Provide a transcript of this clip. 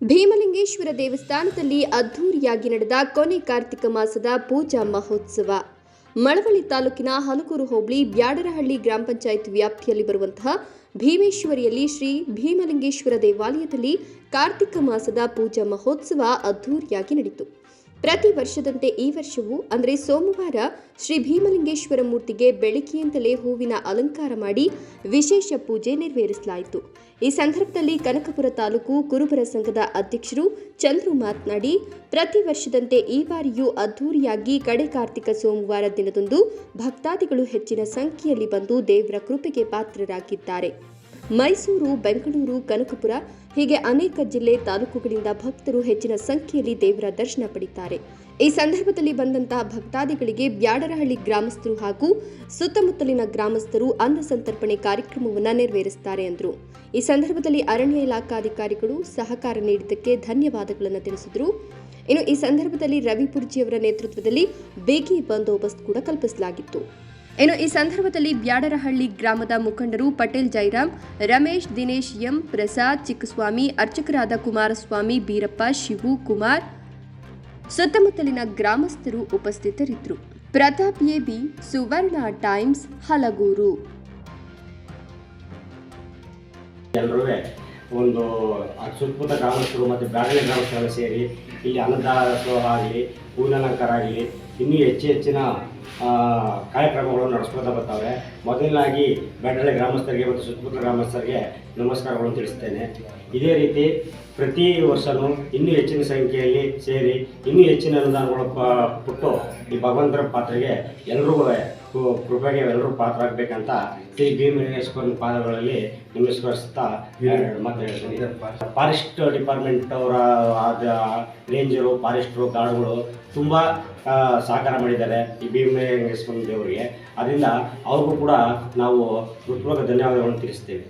ಭೀಮಲಿಂಗೇಶ್ವರ ದೇವಸ್ಥಾನದಲ್ಲಿ ಅದ್ಧೂರಿಯಾಗಿ ನಡೆದ ಕೊನೆ ಕಾರ್ತಿಕ ಮಾಸದ ಪೂಜಾ ಮಹೋತ್ಸವ. ಮಳವಳ್ಳಿ ತಾಲೂಕಿನ ಹಲಗೂರು ಹೋಬಳಿ ಬ್ಯಾಡರಹಳ್ಳಿ ಗ್ರಾಮ ಪಂಚಾಯತ್ ವ್ಯಾಪ್ತಿಯಲ್ಲಿ ಬರುವಂತಹ ಭೀಮೇಶ್ವರಿಯಲ್ಲಿ ಶ್ರೀ ಭೀಮಲಿಂಗೇಶ್ವರ ದೇವಾಲಯದಲ್ಲಿ ಕಾರ್ತಿಕ ಮಾಸದ ಪೂಜಾ ಮಹೋತ್ಸವ ಅದ್ಧೂರಿಯಾಗಿ ನಡೆಯಿತು ಪ್ರತಿ ವರ್ಷದಂತೆ ಈ ವರ್ಷವೂ, ಅಂದರೆ ಸೋಮವಾರ ಶ್ರೀ ಭೀಮಲಿಂಗೇಶ್ವರ ಮೂರ್ತಿಗೆ ಬೆಳಗ್ಗೆಯಿಂದಲೇ ಹೂವಿನ ಅಲಂಕಾರ ಮಾಡಿ ವಿಶೇಷ ಪೂಜೆ ನೆರವೇರಿಸಲಾಯಿತು. ಈ ಸಂದರ್ಭದಲ್ಲಿ ಕನಕಪುರ ತಾಲೂಕು ಕುರುಬರ ಸಂಘದ ಅಧ್ಯಕ್ಷರು ಚಂದ್ರು ಮಾತನಾಡಿ, ಪ್ರತಿ ವರ್ಷದಂತೆ ಈ ಬಾರಿಯೂ ಅದ್ಧೂರಿಯಾಗಿ ಕಡೆ ಕಾರ್ತಿಕ ಸೋಮವಾರ ದಿನದಂದು ಭಕ್ತಾದಿಗಳು ಹೆಚ್ಚಿನ ಸಂಖ್ಯೆಯಲ್ಲಿ ಬಂದು ದೇವರ ಕೃಪೆಗೆ ಪಾತ್ರರಾಗಿದ್ದಾರೆ. ಮೈಸೂರು, ಬೆಂಗಳೂರು, ಕನಕಪುರ ಹೀಗೆ ಅನೇಕ ಜಿಲ್ಲೆ ತಾಲೂಕುಗಳಿಂದ ಭಕ್ತರು ಹೆಚ್ಚಿನ ಸಂಖ್ಯೆಯಲ್ಲಿ ದೇವರ ದರ್ಶನ ಪಡಿತಾರೆ. ಈ ಸಂದರ್ಭದಲ್ಲಿ ಬಂದಂತಹ ಭಕ್ತಾದಿಗಳಿಗೆ ಬ್ಯಾಡರಹಳ್ಳಿ ಗ್ರಾಮಸ್ಥರು ಹಾಗೂ ಸುತ್ತಮುತ್ತಲಿನ ಗ್ರಾಮಸ್ಥರು ಅನ್ನ ಸಂತರ್ಪಣೆ ಕಾರ್ಯಕ್ರಮವನ್ನು ನೆರವೇರಿಸುತ್ತಾರೆ ಎಂದರು ಈ ಸಂದರ್ಭದಲ್ಲಿ ಅರಣ್ಯ ಇಲಾಖಾಧಿಕಾರಿಗಳು ಸಹಕಾರ ನೀಡಿದ್ದಕ್ಕೆ ಧನ್ಯವಾದಗಳನ್ನು ತಿಳಿಸಿದರು. ಇನ್ನು ಈ ಸಂದರ್ಭದಲ್ಲಿ ರವಿಪುರ್ಜಿಯವರ ನೇತೃತ್ವದಲ್ಲಿ ಬೇಗಿ ಬಂದೋಬಸ್ತ್ ಕೂಡ ಕಲ್ಪಿಸಲಾಗಿತ್ತು. ಇನ್ನು ಈ ಸಂದರ್ಭದಲ್ಲಿ ಬ್ಯಾಡರಹಳ್ಳಿ ಗ್ರಾಮದ ಮುಖಂಡರು ಪಟೇಲ್ ಜೈರಾಮ್, ರಮೇಶ್, ದಿನೇಶ್ ಎಂ, ಪ್ರಸಾದ್, ಚಿಕ್ಕಸ್ವಾಮಿ, ಅರ್ಚಕರಾದ ಕುಮಾರಸ್ವಾಮಿ, ಬೀರಪ್ಪ, ಶಿವು, ಕುಮಾರ್. ಸುತ್ತಮುತ್ತಲಿನ ಗ್ರಾಮಸ್ಥರು ಉಪಸ್ಥಿತರಿದ್ದರು. Pratap A B, Suvarna Times, Halagur. ಒಂದು ಸುತ್ತಮುತ್ತ ಗ್ರಾಮಸ್ಥರು ಮತ್ತು ಬ್ಯಾಡಗಿ ಗ್ರಾಮಸ್ಥರೆಲ್ಲ ಸೇರಿ, ಇಲ್ಲಿ ಅನ್ನದಾಸೋಹ ಆಗಲಿ ಹೂವಿನಲಂಕಾರ ಆಗಲಿ, ಇನ್ನೂ ಹೆಚ್ಚು ಹೆಚ್ಚಿನ ಆ, ನಡೆಸ್ಕೊಳ್ತಾ ಬರ್ತವೆ ಮೊದಲನಾಗಿ ಬ್ಯಾಡಳ್ಳಿ ಗ್ರಾಮಸ್ಥರಿಗೆ ಮತ್ತು ಸುತ್ತಮುತ್ತ ಗ್ರಾಮಸ್ಥರಿಗೆ ನಮಸ್ಕಾರಗಳನ್ನು ತಿಳಿಸ್ತೇನೆ. ಇದೇ ರೀತಿ ಪ್ರತಿ ವರ್ಷವೂ ಇನ್ನೂ ಹೆಚ್ಚಿನ ಸಂಖ್ಯೆಯಲ್ಲಿ ಸೇರಿ ಇನ್ನೂ ಹೆಚ್ಚಿನ ಅನುದಾನಗಳು ಕೊಟ್ಟು ಈ ಭಗವಂತರ ಪಾತ್ರೆಗೆ ಎಲ್ಲರೂ ಕೃಪೆಗೆ ಎಲ್ಲರೂ ಪಾತ್ರ ಆಗಬೇಕಂತ ಶ್ರೀ ಭೀಮಲಿಂಗೇಶ್ವರನ ಪಾದಗಳಲ್ಲಿ ನಮಸ್ಕರಿಸ್ತಾ ಮಾತು ಹೇಳ್ತೀನಿ. ಫಾರೆಸ್ಟ್ ಡಿಪಾರ್ಟ್ಮೆಂಟ್ ಅವರ ರೇಂಜರು ಫಾರೆಸ್ಟ್ರು ಗಾರ್ಡ್ಗಳು ತುಂಬ ಸಹಕಾರ ಮಾಡಿದ್ದಾರೆ. ಈ ಭೀಮಲಿಂಗೇಶ್ವರನ ದೇವರಿಗೆ ಅದರಿಂದ ಅವ್ರಿಗೂ ಕೂಡ ನಾವು ಹೃತ್ಪೂರ್ವಕ ಧನ್ಯವಾದಗಳನ್ನು ತಿಳಿಸ್ತೇವೆ.